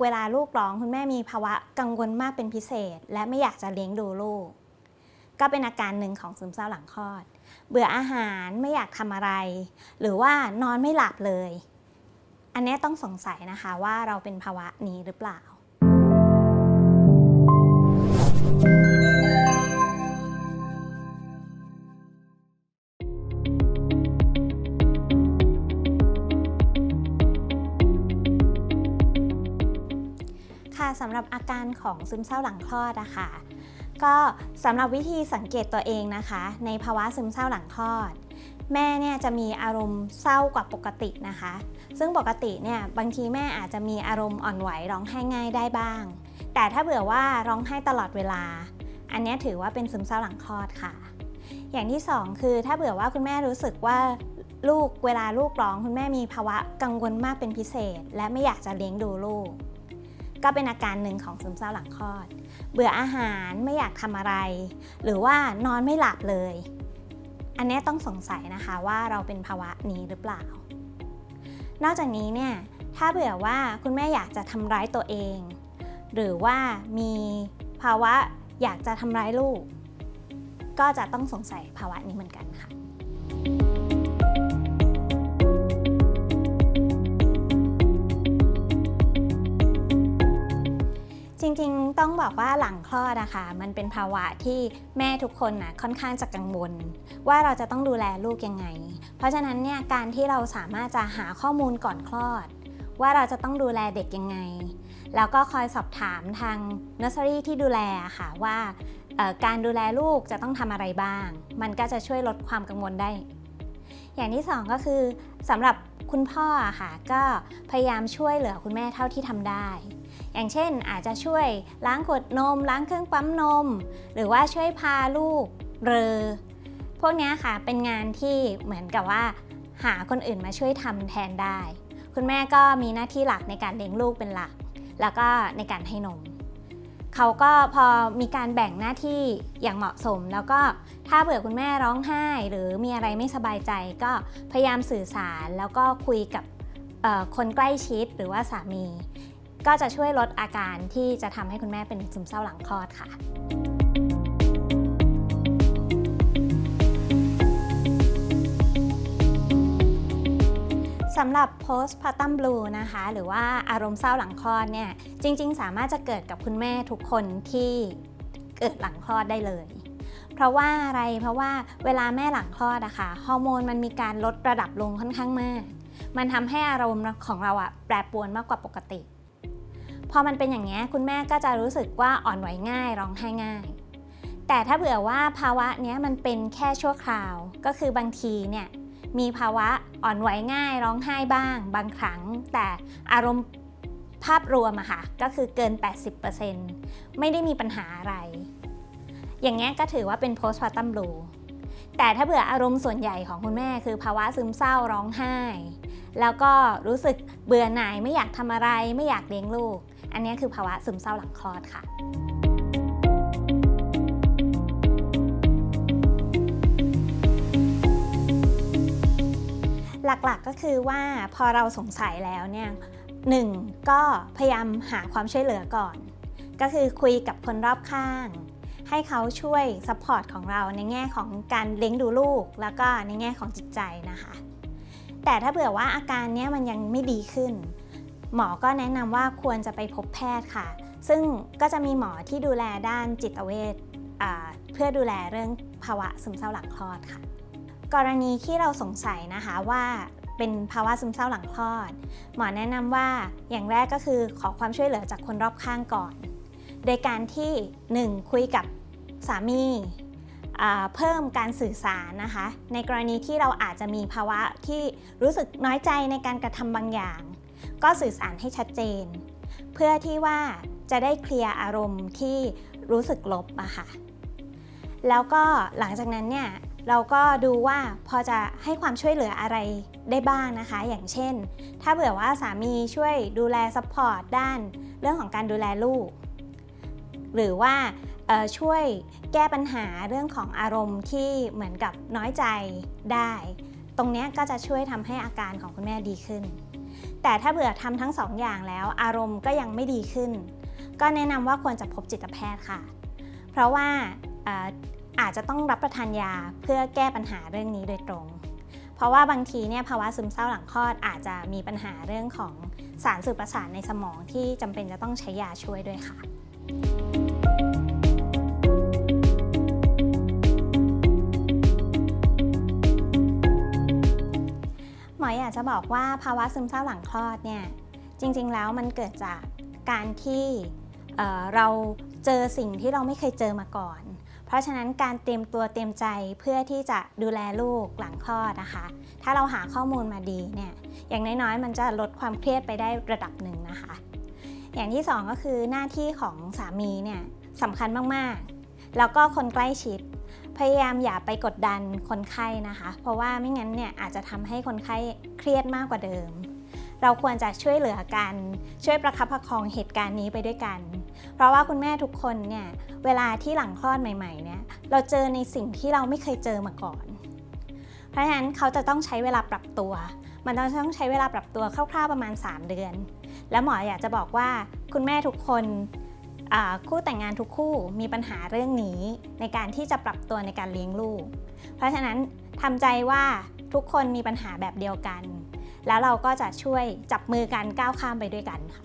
เวลาลูกร้องคุณแม่มีภาวะกังวลมากเป็นพิเศษ และไม่อยากจะเลี้ยงดูลูก ก็เป็นอาการหนึ่งของซึมเศร้าหลังคลอด เบื่ออาหารไม่อยากทำอะไร หรือว่านอนไม่หลับเลย อันนี้ต้องสงสัยนะคะว่าเราเป็นภาวะนี้หรือเปล่า สำหรับอาการของซึมเศร้าหลังคลอดอะค่ะก็สำหรับวิธีสังเกตตัวเองนะคะ ในภาวะซึมเศร้าหลังคลอด แม่เนี่ยจะมีอารมณ์เศร้ากว่าปกตินะคะ ซึ่งปกติเนี่ยบางทีแม่อาจจะมีอารมณ์อ่อนไหวร้องไห้ง่ายได้บ้าง แต่ถ้าเบื่อว่าร้องไห้ตลอดเวลา อันนี้ถือว่าเป็นซึมเศร้าหลังคลอดค่ะ อย่างที่สองคือถ้าเบื่อว่าคุณแม่รู้สึกว่าลูกเวลาลูกร้อง คุณแม่มีภาวะกังวลมากเป็นพิเศษ และไม่อยากจะเลี้ยงดูลูก ก็เป็นอาการหนึ่งของซึมเศร้าหลังคลอด เบื่ออาหารไม่อยากทำอะไร หรือว่านอนไม่หลับเลย อันนี้ต้องสงสัยนะคะว่าเราเป็นภาวะนี้หรือเปล่า นอกจากนี้เนี่ยถ้าเบื่อว่าคุณแม่อยากจะทำร้ายตัวเอง หรือว่ามีภาวะอยากจะทำร้ายลูก ก็จะต้องสงสัยภาวะนี้เหมือนกันค่ะ จริงๆ ต้องบอกว่าหลังคลอดนะคะมันเป็นภาวะที่แม่ทุกคนนะค่อนข้างจะกังวล ว่าเราจะต้องดูแลลูกยังไง เพราะฉะนั้นเนี่ยการที่เราสามารถจะหาข้อมูลก่อนคลอด ว่าเราจะต้องดูแลเด็กยังไง แล้วก็คอยสอบถามทางเนอร์เซอรี่ที่ดูแลค่ะว่าการดูแลลูกจะต้องทำอะไรบ้าง มันก็จะช่วยลดความกังวลได้ อย่างที่สองก็คือสำหรับคุณพ่อค่ะก็พยายามช่วยเหลือคุณแม่เท่าที่ทำได้ อย่างเช่นอาจจะช่วยล้างขวดนม ล้างเครื่องปั๊มนม หรือว่าช่วยพาลูกเรอ พวกนี้ค่ะเป็นงานที่เหมือนกับว่า หาคนอื่นมาช่วยทำแทนได้ คุณแม่ก็มีหน้าที่หลักในการเลี้ยงลูกเป็นหลัก แล้วก็ในการให้นม เขาก็พอมีการแบ่งหน้าที่อย่างเหมาะสม แล้วก็ถ้าเบื่อคุณแม่ร้องไห้ หรือมีอะไรไม่สบายใจก็พยายามสื่อสารแล้วก็คุยกับคนใกล้ชิดหรือว่าสามี ก็จะช่วยลดอาการที่จะทำให้คุณแม่เป็นซึมเศร้าหลังคลอดค่ะ สำหรับ postpartum blue นะคะ หรือว่าอารมณ์เศร้าหลังคลอดเนี่ย จริง ๆ สามารถจะเกิดกับคุณแม่ทุกคนที่เกิดหลังคลอดได้เลย เพราะว่าอะไร เพราะว่าเวลาแม่หลังคลอดอะค่ะ ฮอร์โมนมันมีการลดระดับลงค่อนข้างมาก มันทำให้อารมณ์ของเราอะแปรปรวนมากกว่าปกติ พอมันเป็นอย่างนี้ยคุณแม่ก็จะรู้สึกว่าอ่อนไหวง่าย ร้องไห้ง่าย แต่ถ้าเผื่อว่าภาวะเนี้ยมันเป็นแค่ชั่วคราว ก็คือบางทีเนี่ย มีภาวะอ่อนไหวง่ายร้องไห้บ้าง บางครั้ง แต่อารมณ์ภาพรวมอะค่ะก็คือเกิน 80%ไม่ได้มีปัญหาอะไร อย่างเงี้ยก็ถือว่าเป็น postpartum blue แต่ถ้าเผื่ออารมณ์ส่วนใหญ่ของคุณแม่คือภาวะซึมเศร้าร้องไห้ แล้วก็รู้สึกเบื่อหน่ายไม่อยากทำอะไรไม่อยากเลี้ยงลูก อันนี้คือภาวะซึมเศร้าหลังคลอดค่ะ หลักๆก็คือว่าพอเราสงสัยแล้วเนี่ยหนึ่งก็พยายามหาความช่วยเหลือก่อน ก็คือคุยกับคนรอบข้าง ให้เขาช่วยซัพพอร์ตของเราในแง่ของการเลี้ยงดูลูก แล้วก็ในแง่ของจิตใจนะคะ แต่ถ้าเผื่อว่าอาการเนี้ยมันยังไม่ดีขึ้น หมอก็แนะนำว่าควรจะไปพบแพทย์ค่ะ ซึ่งก็จะมีหมอที่ดูแลด้านจิตเวชเพื่อดูแลเรื่องภาวะซึมเศร้าหลังคลอดค่ะ กรณีที่เราสงสัยนะคะว่าเป็นภาวะซึมเศร้าหลังคลอด หมอแนะนำว่าอย่างแรกก็คือขอความช่วยเหลือจากคนรอบข้างก่อน โดยการที่ 1. คุยกับสามีเพิ่มการสื่อสารนะคะ ในกรณีที่เราอาจจะมีภาวะที่รู้สึกน้อยใจในการกระทำบางอย่าง ก็สื่อสารให้ชัดเจน เพื่อที่ว่าจะได้เคลียร์อารมณ์ที่รู้สึกลบอะค่ะแล้วก็หลังจากนั้นเนี่ย เราก็ดูว่าพอจะให้ความช่วยเหลืออะไรได้บ้างนะคะ อย่างเช่น ถ้าเผื่อว่าสามีช่วยดูแลซัพพอร์ตด้านเรื่องของการดูแลลูก หรือว่าช่วยแก้ปัญหาเรื่องของอารมณ์ที่เหมือนกับน้อยใจได้ ตรงนี้ก็จะช่วยทำให้อาการของคุณแม่ดีขึ้น แต่ถ้าเบื่อทำทั้งสองอย่างแล้วอารมณ์ก็ยังไม่ดีขึ้น ก็แนะนำว่าควรจะพบจิตแพทย์ค่ะ เพราะว่า อาจจะต้องรับประทานยาเพื่อแก้ปัญหาเรื่องนี้โดยตรง เพราะว่าบางทีเนี่ยภาวะซึมเศร้าหลังคลอดอาจจะมีปัญหาเรื่องของสารสื่อประสาทในสมองที่จำเป็นจะต้องใช้ยาช่วยด้วยค่ะหมออยากจะบอกว่าภาวะซึมเศร้าหลังคลอดเนี่ยจริงๆแล้วมันเกิดจากการที่เเราเจอสิ่งที่เราไม่เคยเจอมาก่อน เพราะฉะนั้นการเตรียมตัวเตรียมใจเพื่อที่จะดูแลลูกหลังคลอดนะคะ ถ้าเราหาข้อมูลมาดีเนี่ยอย่างน้อยๆ มันจะลดความเครียดไปได้ระดับหนึ่งนะคะ อย่างที่สองก็คือหน้าที่ของสามีเนี่ยสำคัญมากๆ แล้วก็คนใกล้ชิด พยายามอย่าไปกดดันคนไข้นะคะ เพราะว่าไม่งั้นเนี่ยอาจจะทำให้คนไข้เครียดมากกว่าเดิม เราควรจะช่วยเหลือกัน ช่วยประคับประคองเหตุการณ์นี้ไปด้วยกัน เพราะว่าคุณแม่ทุกคนเนี่ยเวลาที่หลังคลอดใหม่ๆเนี่ยเราเจอในสิ่งที่เราไม่เคยเจอมาก่อน เพราะฉะนั้นเขาจะต้องใช้เวลาปรับตัว มันต้องใช้เวลาปรับตัวคร่าวๆประมาณ 3 เดือน แล้วหมออยากจะบอกว่าคุณแม่ทุกคนคู่แต่งงานทุกคู่มีปัญหาเรื่องนี้ในการที่จะปรับตัวในการเลี้ยงลูก เพราะฉะนั้นทำใจว่าทุกคนมีปัญหาแบบเดียวกัน แล้วเราก็จะช่วยจับมือกันก้าวข้ามไปด้วยกันค่ะ